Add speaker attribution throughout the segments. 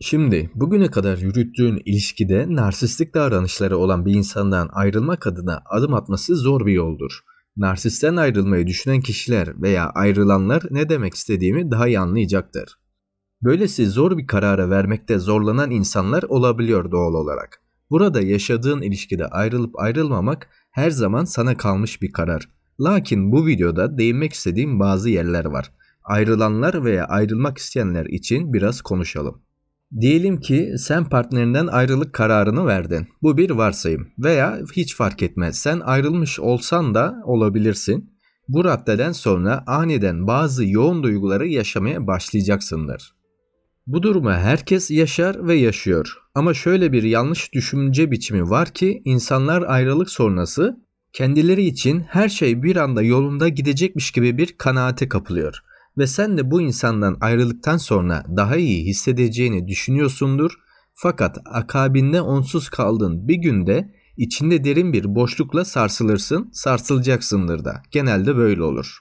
Speaker 1: Şimdi bugüne kadar yürüttüğün ilişkide narsistik davranışları olan bir insandan ayrılmak adına adım atması zor bir yoldur. Narsisten ayrılmayı düşünen kişiler veya ayrılanlar ne demek istediğimi daha iyi anlayacaktır. Böylesi zor bir karara vermekte zorlanan insanlar olabiliyor doğal olarak. Burada yaşadığın ilişkide ayrılıp ayrılmamak her zaman sana kalmış bir karar. Lakin bu videoda değinmek istediğim bazı yerler var. Ayrılanlar veya ayrılmak isteyenler için biraz konuşalım. Diyelim ki sen partnerinden ayrılık kararını verdin. Bu bir varsayım veya hiç fark etmez. Sen ayrılmış olsan da olabilirsin. Bu raddeden sonra aniden bazı yoğun duyguları yaşamaya başlayacaksındır. Bu durumu herkes yaşar ve yaşıyor. Ama şöyle bir yanlış düşünce biçimi var ki insanlar ayrılık sonrası kendileri için her şey bir anda yolunda gidecekmiş gibi bir kanaate kapılıyor ve sen de bu insandan ayrılıktan sonra daha iyi hissedeceğini düşünüyorsundur. Fakat akabinde onsuz kaldığın bir günde içinde derin bir boşlukla sarsılırsın, sarsılacaksındır da. Genelde böyle olur.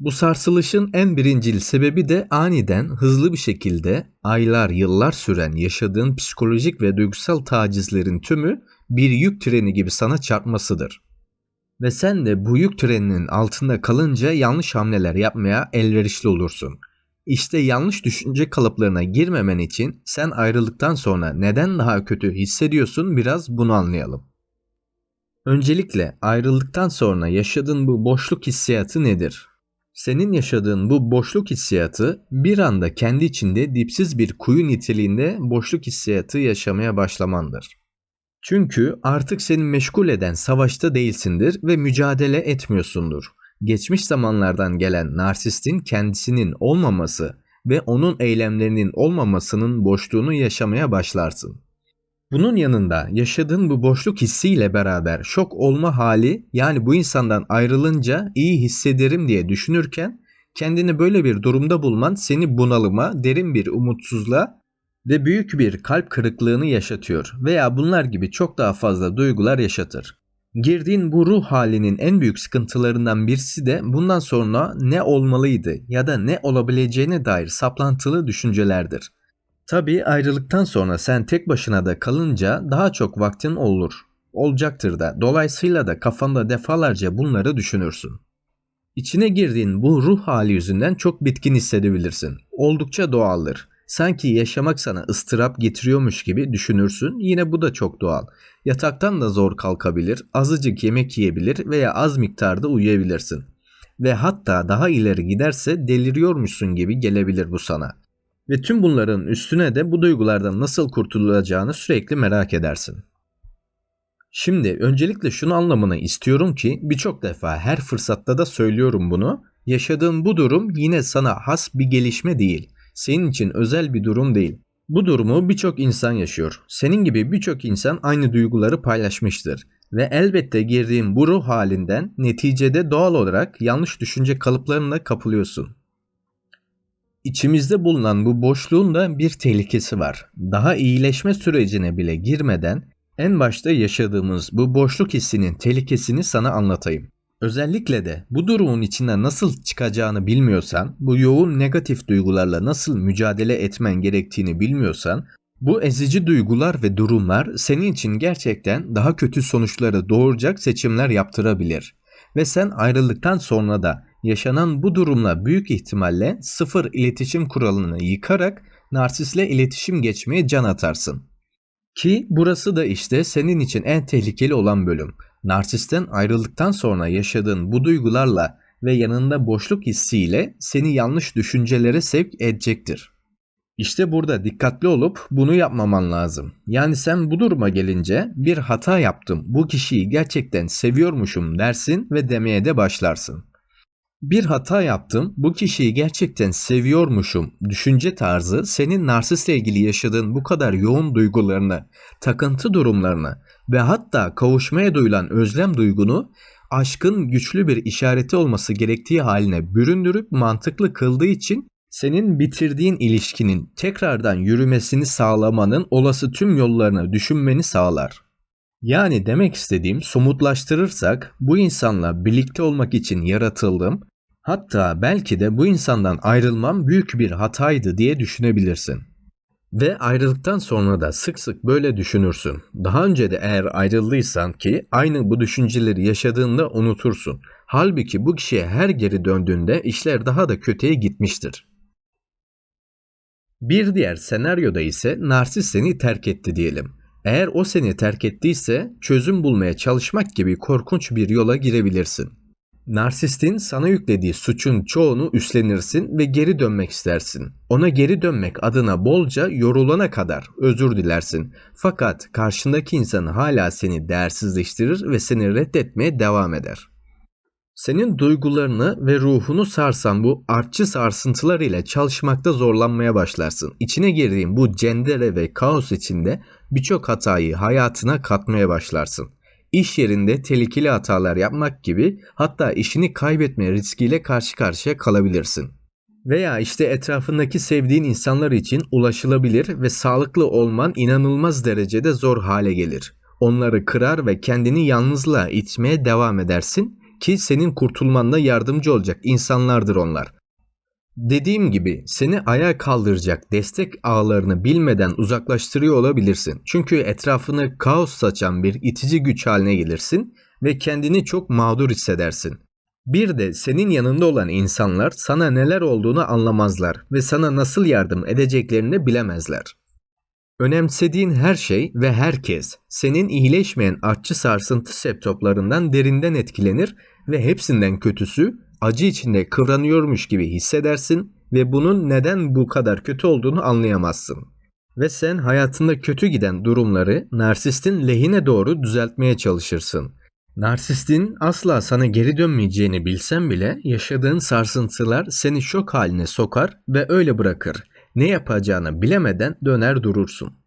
Speaker 1: Bu sarsılışın en birincil sebebi de aniden hızlı bir şekilde aylar yıllar süren yaşadığın psikolojik ve duygusal tacizlerin tümü bir yük treni gibi sana çarpmasıdır. Ve sen de bu yük treninin altında kalınca yanlış hamleler yapmaya elverişli olursun. İşte yanlış düşünce kalıplarına girmemen için sen ayrılıktan sonra neden daha kötü hissediyorsun biraz bunu anlayalım. Öncelikle ayrıldıktan sonra yaşadığın bu boşluk hissiyatı nedir? Senin yaşadığın bu boşluk hissiyatı bir anda kendi içinde dipsiz bir kuyu niteliğinde boşluk hissiyatı yaşamaya başlamandır. Çünkü artık seni meşgul eden savaşta değilsindir ve mücadele etmiyorsundur. Geçmiş zamanlardan gelen narsistin kendisinin olmaması ve onun eylemlerinin olmamasının boşluğunu yaşamaya başlarsın. Bunun yanında yaşadığın bu boşluk hissiyle beraber şok olma hali yani bu insandan ayrılınca iyi hissederim diye düşünürken kendini böyle bir durumda bulman seni bunalıma, derin bir umutsuzluğa ve büyük bir kalp kırıklığını yaşatıyor veya bunlar gibi çok daha fazla duygular yaşatır. Girdiğin bu ruh halinin en büyük sıkıntılarından birisi de bundan sonra ne olmalıydı ya da ne olabileceğine dair saplantılı düşüncelerdir. Tabii ayrılıktan sonra sen tek başına da kalınca daha çok vaktin olur. Olacaktır da. Dolayısıyla da kafanda defalarca bunları düşünürsün. İçine girdiğin bu ruh hali yüzünden çok bitkin hissedebilirsin. Oldukça doğaldır. Sanki yaşamak sana ıstırap getiriyormuş gibi düşünürsün. Yine bu da çok doğal. Yataktan da zor kalkabilir, azıcık yemek yiyebilir veya az miktarda uyuyabilirsin. Ve hatta daha ileri giderse deliriyormuşsun gibi gelebilir bu sana. Ve tüm bunların üstüne de bu duygulardan nasıl kurtulacağını sürekli merak edersin. Şimdi öncelikle şunu anlamını istiyorum ki birçok defa her fırsatta da söylüyorum bunu. Yaşadığın bu durum yine sana has bir gelişme değil senin için özel bir durum değil. Bu durumu birçok insan yaşıyor. Senin gibi birçok insan aynı duyguları paylaşmıştır. Ve elbette girdiğin bu ruh halinden neticede doğal olarak yanlış düşünce kalıplarına kapılıyorsun. İçimizde bulunan bu boşluğun da bir tehlikesi var. Daha iyileşme sürecine bile girmeden en başta yaşadığımız bu boşluk hissinin tehlikesini sana anlatayım. Özellikle de bu durumun içinden nasıl çıkacağını bilmiyorsan, bu yoğun negatif duygularla nasıl mücadele etmen gerektiğini bilmiyorsan, bu ezici duygular ve durumlar senin için gerçekten daha kötü sonuçları doğuracak seçimler yaptırabilir. Ve sen ayrıldıktan sonra da yaşanan bu durumla büyük ihtimalle sıfır iletişim kuralını yıkarak narsisle iletişim geçmeye can atarsın. Ki burası da işte senin için en tehlikeli olan bölüm. Narsisten ayrıldıktan sonra yaşadığın bu duygularla ve yanında boşluk hissiyle seni yanlış düşüncelere sevk edecektir. İşte burada dikkatli olup bunu yapmaman lazım. Yani sen bu duruma gelince bir hata yaptım, bu kişiyi gerçekten seviyormuşum dersin ve demeye de başlarsın. Bir hata yaptım, bu kişiyi gerçekten seviyormuşum düşünce tarzı senin narsistle ilgili yaşadığın bu kadar yoğun duygularını, takıntı durumlarını ve hatta kavuşmaya duyulan özlem duygunu aşkın güçlü bir işareti olması gerektiği haline büründürüp mantıklı kıldığı için senin bitirdiğin ilişkinin tekrardan yürümesini sağlamanın olası tüm yollarını düşünmeni sağlar. Yani demek istediğim somutlaştırırsak bu insanla birlikte olmak için yaratıldım. Hatta belki de bu insandan ayrılmam büyük bir hataydı diye düşünebilirsin. Ve ayrılıktan sonra da sık sık böyle düşünürsün. Daha önce de eğer ayrıldıysan ki aynı bu düşünceleri yaşadığında unutursun. Halbuki bu kişiye her geri döndüğünde işler daha da kötüye gitmiştir. Bir diğer senaryoda ise narsist seni terk etti diyelim. Eğer o seni terk ettiyse çözüm bulmaya çalışmak gibi korkunç bir yola girebilirsin. Narsistin sana yüklediği suçun çoğunu üstlenirsin ve geri dönmek istersin. Ona geri dönmek adına bolca yorulana kadar özür dilersin. Fakat karşındaki insan hala seni değersizleştirir ve seni reddetmeye devam eder. Senin duygularını ve ruhunu sarsan bu artçı sarsıntılar ile çalışmakta zorlanmaya başlarsın. İçine girdiğin bu cendere ve kaos içinde birçok hatayı hayatına katmaya başlarsın. İş yerinde tehlikeli hatalar yapmak gibi hatta işini kaybetme riskiyle karşı karşıya kalabilirsin. Veya işte etrafındaki sevdiğin insanlar için ulaşılabilir ve sağlıklı olman inanılmaz derecede zor hale gelir. Onları kırar ve kendini yalnızlığa itmeye devam edersin ki senin kurtulmanla yardımcı olacak insanlardır onlar. Dediğim gibi seni ayağa kaldıracak destek ağlarını bilmeden uzaklaştırıyor olabilirsin. Çünkü etrafını kaos saçan bir itici güç haline gelirsin ve kendini çok mağdur hissedersin. Bir de senin yanında olan insanlar sana neler olduğunu anlamazlar ve sana nasıl yardım edeceklerini bilemezler. Önemsediğin her şey ve herkes senin iyileşmeyen artçı sarsıntı septoplarından derinden etkilenir ve hepsinden kötüsü acı içinde kıvranıyormuş gibi hissedersin ve bunun neden bu kadar kötü olduğunu anlayamazsın. Ve sen hayatında kötü giden durumları narsistin lehine doğru düzeltmeye çalışırsın. Narsistin asla sana geri dönmeyeceğini bilsen bile yaşadığın sarsıntılar seni şok haline sokar ve öyle bırakır. Ne yapacağını bilemeden döner durursun.